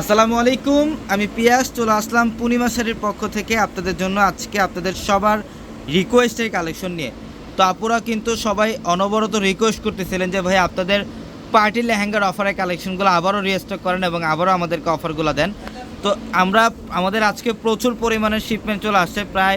আসসালামু আলাইকুম, আমি পিয়াস, চলে আসলাম পূর্ণিমা শাড়ির পক্ষ থেকে আপনাদের জন্য আজকে আপনাদের সবার রিকোয়েস্টের কালেকশন নিয়ে। তো আপুরা কিন্তু সবাই অনবরত রিকোয়েস্ট করতেছিলেন যে, ভাই, আপনাদের পার্টি লেহেঙ্গার অফারের কালেকশনগুলো আবারও রিস্টক করেন এবং আবারও আমাদেরকে অফারগুলো দেন। তো আমরা, আমাদের আজকে প্রচুর পরিমাণের শিপমেন্ট চলে আসছে, প্রায়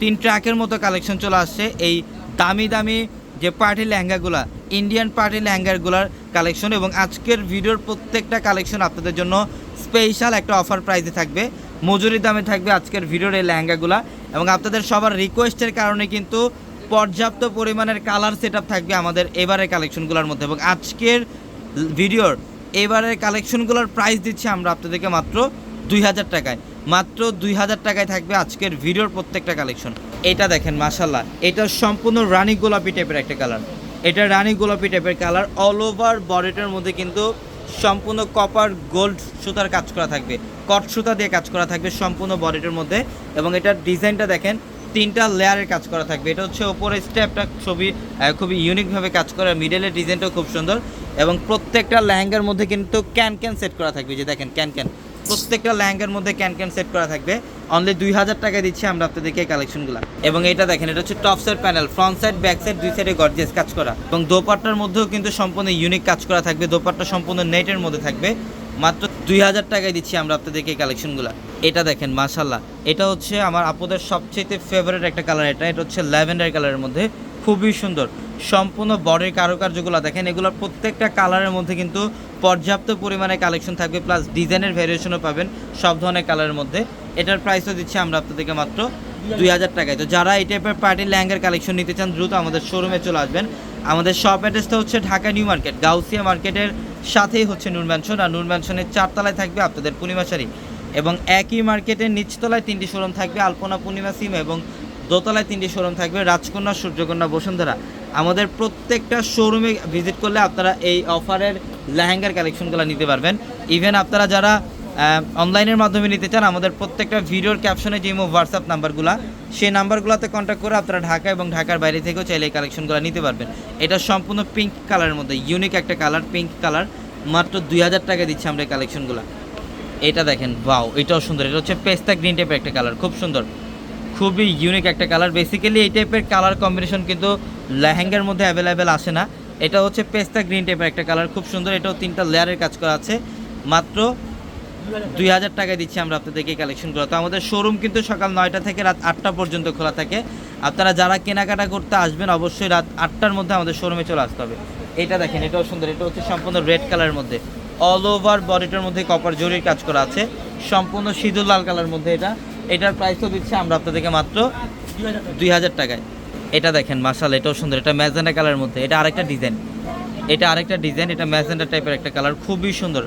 তিন ট্রাকের মতো কালেকশন চলে আসছে। এই দামি দামি যে পার্টি লেহেঙ্গাগুলা ইন্ডিয়ান পার্টি লেহেঙ্গাগুলার কালেকশন এবং আজকের ভিডিওর প্রত্যেকটা কালেকশন আপনাদের জন্য স্পেশাল একটা অফার প্রাইসে থাকবে। মজুরি দামে থাকবে আজকের ভিডিওর এই লেহেঙ্গাগুলা এবং আপনাদের সবার রিকোয়েস্টের কারণে কিন্তু পর্যাপ্ত পরিমাণের কালার সেট থাকবে আমাদের এবারের কালেকশনগুলোর মধ্যে এবং আজকের ভিডিওর এবারের কালেকশনগুলোর প্রাইস দিচ্ছি আমরা আপনাদেরকে মাত্র দুই হাজার টাকায়। মাত্র দুই হাজার টাকায় থাকবে আজকের ভিডিওর প্রত্যেকটা কালেকশন। এটা দেখেন মাসাল্লাহ এটা সম্পূর্ণ রানী গোলাপি টাইপের একটা কালার। এটা রানী গোলাপি টাইপের কালার অল ওভার বডিটার মধ্যে কিন্তু সম্পূর্ণ কপার গোল্ড সুতার কাজ করা থাকবে। কট সুতা দিয়ে কাজ করা থাকবে সম্পূর্ণ বডিটার মধ্যে এবং এটার ডিজাইনটা দেখেন, তিনটা লেয়ারের কাজ করা থাকবে। এটা হচ্ছে ওপরের স্টেপটা ছবি খুবই ইউনিকভাবে কাজ করা। মিডেলের ডিজাইনটাও খুব সুন্দর এবং প্রত্যেকটা লেহেঙ্গার মধ্যে কিন্তু ক্যান ক্যান সেট করা থাকবে। যে দেখেন ক্যান ক্যান প্রত্যেকটা লেহেঙ্গার মধ্যে ক্যান ক্যান সেট করা থাকবে। অনলি দুই হাজার টাকায় দিচ্ছি আমরা আপনাদেরকে এই কালেকশনগুলো এবং এটা দেখেন, এটা হচ্ছে top side panel front side back side দুই সাইডে গর্জিয়াস কাজ করা। এবং দোপাট্টার মধ্যেও কিন্তু সম্পূর্ণ ইউনিক কাজ করা থাকবে, দোপাট্টা সম্পূর্ণ নেটের মধ্যে থাকবে। মাত্র দুই হাজার টাকায় দিচ্ছি আমরা আপনাদেরকে এই কালেকশনগুলো এটা দেখেন মাশাল্লাহ এটা হচ্ছে আমার আপুদের সবচেয়ে ফেভারিট একটা কালার এটা। এটা হচ্ছে ল্যাভেন্ডার কালারের মধ্যে। খুবই সুন্দর। সম্পূর্ণ বডির কারুকার্যগুলো দেখেন, এগুলোর প্রত্যেকটা কালারের মধ্যে কিন্তু পর্যাপ্ত পরিমাণে কালেকশন থাকবে প্লাস ডিজাইনের ভ্যারিয়েশনও পাবেন সব ধরনের কালারের মধ্যে। এটার প্রাইসও দিচ্ছি আমরা আপনাদেরকে মাত্র দুই হাজার টাকায়। তো যারা এই টাইপের পার্টি ল্যাঙ্গার কালেকশন নিতে চান, দ্রুত আমাদের শোরুমে চলে আসবেন। আমাদের শপ অ্যাড্রেসটা হচ্ছে ঢাকা নিউ মার্কেট গাউসিয়া মার্কেটের সাথেই হচ্ছে নূর ম্যানশন আর নূর ম্যানশনের চারতলায় থাকবে আপনাদের পূর্ণিমা শাড়ি। এবং একই মার্কেটের নিচতলায় তিনটি শোরুম থাকবে, আলপনা পূর্ণিমা সিম, এবং দোতলায় তিনটি শোরুম থাকবে, রাজকন্যা, সূর্যকন্যা, বসুন্ধরা। আমাদের প্রত্যেকটা শোরুমে ভিজিট করলে আপনারা এই অফারের লেহেঙ্গার কালেকশনগুলো নিতে পারবেন। ইভেন আপনারা যারা অনলাইনের মাধ্যমে নিতে চান, আমাদের প্রত্যেকটা ভিডিওর ক্যাপশনে যে হোয়াটসঅ্যাপ নাম্বারগুলো সেই নাম্বারগুলোতে কন্ট্যাক্ট করে আপনারা ঢাকা এবং ঢাকার বাইরে থেকেও চাইলে এই কালেকশনগুলো নিতে পারবেন। এটা সম্পূর্ণ পিঙ্ক কালারের মধ্যে ইউনিক একটা কালার পিঙ্ক কালার মাত্র দুই হাজার টাকা দিচ্ছি আমরা এই কালেকশনগুলো এটা দেখেন বাও এটাও সুন্দর। এটা হচ্ছে পেস্তা গ্রিন টাইপের একটা কালার খুব সুন্দর। খুবই ইউনিক একটা কালার বেসিক্যালি এই টাইপের কালার কম্বিনেশন কিন্তু লেহেঙ্গার মধ্যে অ্যাভেলেবেল আসে না। এটা হচ্ছে পেস্তা গ্রিন টাইপের একটা কালার, খুব সুন্দর। এটাও তিনটা লেয়ারের কাজ করা আছে। মাত্র দুই হাজার টাকায় দিচ্ছি আমরা আপনাদেরকে এই কালেকশনগুলো। তো আমাদের শোরুম কিন্তু সকাল নয়টা থেকে রাত আটটা পর্যন্ত খোলা থাকে। আপনারা যারা কেনাকাটা করতে আসবেন, অবশ্যই রাত আটটার মধ্যে আমাদের শোরুমে চলে আসতে হবে। এটা দেখেন, এটাও সুন্দর। এটা হচ্ছে সম্পূর্ণ রেড কালারের মধ্যে। অল ওভার বডিটার মধ্যে কপার জরির কাজ করা আছে। সম্পূর্ণ সিঁদুর লাল কালার মধ্যে এটা। এটার প্রাইসও দিচ্ছি আমরা আপনাদেরকে মাত্র দুই হাজার টাকায়। এটা দেখেন মাসাল এটাও সুন্দর। এটা ম্যাজেন্ডা কালারের মধ্যে। এটা আরেকটা ডিজাইন। এটা আরেকটা ডিজাইন, এটা ম্যাজেন্ডা টাইপের একটা কালার। খুবই সুন্দর।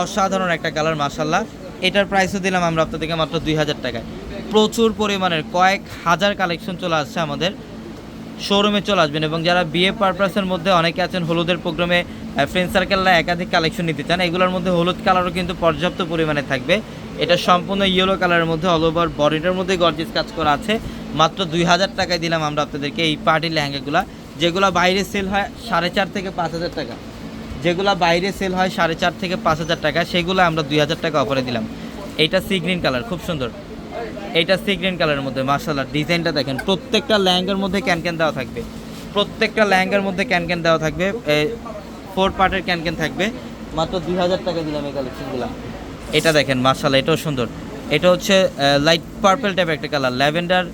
অসাধারণ একটা কালার মাসাল্লাহ এটার প্রাইসও দিলাম আমরা আপনাদেরকে মাত্র দুই হাজার টাকায়। প্রচুর পরিমাণের কয়েক হাজার কালেকশন চলে আসছে আমাদের। শোরুমে চলে আসবেন এবং যারা বিয়ে পারপাসের মধ্যে অনেকে আছেন হলুদের প্রোগ্রামে ফ্রেন্ড সার্কেলরা একাধিক কালেকশন নিতে চান, এগুলোর মধ্যে হলুদ কালারও কিন্তু পর্যাপ্ত পরিমাণে থাকবে। এটা সম্পূর্ণ ইয়েলো কালারের মধ্যে অল ওভার বডিটার মধ্যে গর্জিস কাজ করা আছে। মাত্র দুই হাজার টাকায় দিলাম আমরা আপনাদেরকে এই পার্টি লেহেঙ্গাগুলো। যেগুলো বাইরে সেল হয় সাড়ে চার থেকে পাঁচ হাজার টাকা। যেগুলো বাইরে সেল হয় সাড়ে চার থেকে পাঁচ হাজার টাকা, সেগুলো আমরা দুই হাজার টাকা অফারে দিলাম। এইটা সি গ্রিন কালার খুব সুন্দর। এইটা সি গ্রিন কালারের মধ্যে মার্শাল্লাহ ডিজাইনটা দেখেন, প্রত্যেকটা ল্যাঙ্গার মধ্যে ক্যান ক্যান দেওয়া থাকবে। প্রত্যেকটা ল্যাঙ্গার মধ্যে ক্যান ক্যান দেওয়া থাকবে ফোর পার্টের ক্যান ক্যান থাকবে। মাত্র দুই হাজার টাকা দিলাম এই কালেকশনগুলো এটা দেখেন মার্শাল্লাহ এটাও সুন্দর। এটা হচ্ছে লাইট পার্পেল টাইপের একটা কালার ল্যাভেন্ডার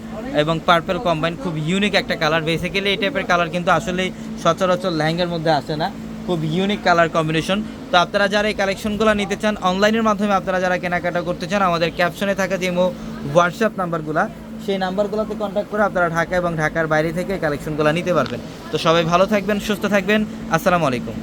এবং পার্পল কম্বাইন খুব ইউনিক একটা কালার বেসিক্যালি এই টাইপের কালার কিন্তু আসলেই সচরাচর লেহেঙ্গার মধ্যে আসে না। খুব ইউনিক কালার কম্বিনেশন তো আপনারা যারা এই কালেকশনগুলো নিতে চান অনলাইনের মাধ্যমে আপনারা যারা কেনাকাটা করতে চান, আমাদের ক্যাপশনে থাকা যে হোয়াটসঅ্যাপ নাম্বারগুলো সেই নাম্বারগুলোতে কন্ট্যাক্ট করে আপনারা ঢাকা এবং ঢাকার বাইরে থেকে কালেকশনগুলো নিতে পারবেন। তো সবাই ভালো থাকবেন, সুস্থ থাকবেন। আসসালামু আলাইকুম।